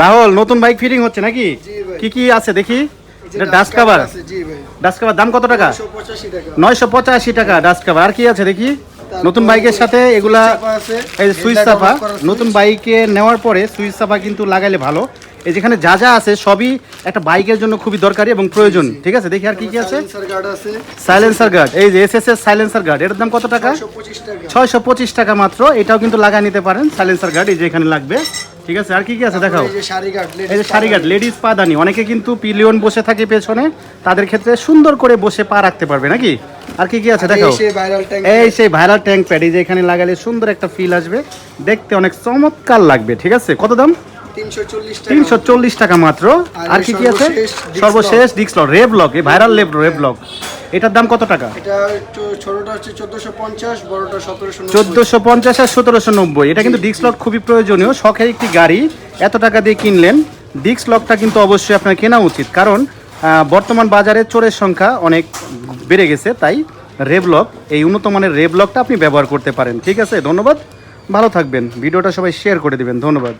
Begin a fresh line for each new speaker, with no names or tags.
রাহুল নতুন bike fitting হচ্ছে নাকি। কি কি আছে দেখি? এটা ডাস্ট কাভার ডাস্ট কাভার দাম কত টাকা? নয়শো পঁচাশি টাকা। ডাস্ট কাভার আর কি আছে দেখি? নতুন বাইকের সাথে এগুলা এই সুইচ চাপা। নতুন বাইকে নেওয়ার পরে সুইচ চাপা কিন্তু লাগাইলে ভালো। এই যেখানে যা যা আছে সবই একটা বাইকের জন্য খুবই দরকারি এবং প্রয়োজন। ঠিক আছে? দেখি আর কি কি আছে।
সাইলেন্সার গার্ড
এই যে S S S silencer guard এটার দাম কত টাকা?
125 টাকা।
ছয়শো পঁচিশ টাকা মাত্র। এটাও কিন্তু লাগা নিতে পারেন সাইলেন্সার গার্ড এই যে এখানে লাগবে। ঠিক আছে আর কি কি আছে দেখাও?
এই যে শাড়ি গার্ড
এই যে শাড়ি গার্ড লেডিস পা দানি অনেকে কিন্তু পিলিয়ন বসে থাকে পেছনে তাদের ক্ষেত্রে সুন্দর করে বসে পা রাখতে পারবে নাকি? আর কি কি আছে দেখাও? এই সেই ভাইরাল ট্যাঙ্ক প্যাড এই যে এখানে লাগালে সুন্দর একটা ফিল আসবে। দেখতে অনেক চমৎকার লাগবে ঠিক আছে? কত দাম?
340 টাকা
তিনশো চল্লিশ টাকা। মাত্র।
আর
কি কি আছে?
সর্বশেষ
ডিক্সলক রেভ লক এই ভাইরাল লেভ রেভ লক এটার দাম কত টাকা?
এটা ছোটটা হচ্ছে 1450 বড়টা 1790
চোদ্দোশো পঞ্চাশ আর সতেরোশো নব্বই। এটা কিন্তু ডিক্স লক খুবই প্রয়োজনীয়। শখের একটি গাড়ি। এত টাকা দিয়ে কিনলেন। ডিক্স লকটা কিন্তু অবশ্যই আপনার কেনা উচিত। কারণ বর্তমান বাজারে চোরের সংখ্যা অনেক বেড়ে গেছে। তাই রেভলক এই উন্নত মানের রেভলকটা আপনি ব্যবহার করতে পারেন। ঠিক আছে? ধন্যবাদ। ভালো থাকবেন। ভিডিওটা সবাই শেয়ার করে দিবেন। ধন্যবাদ।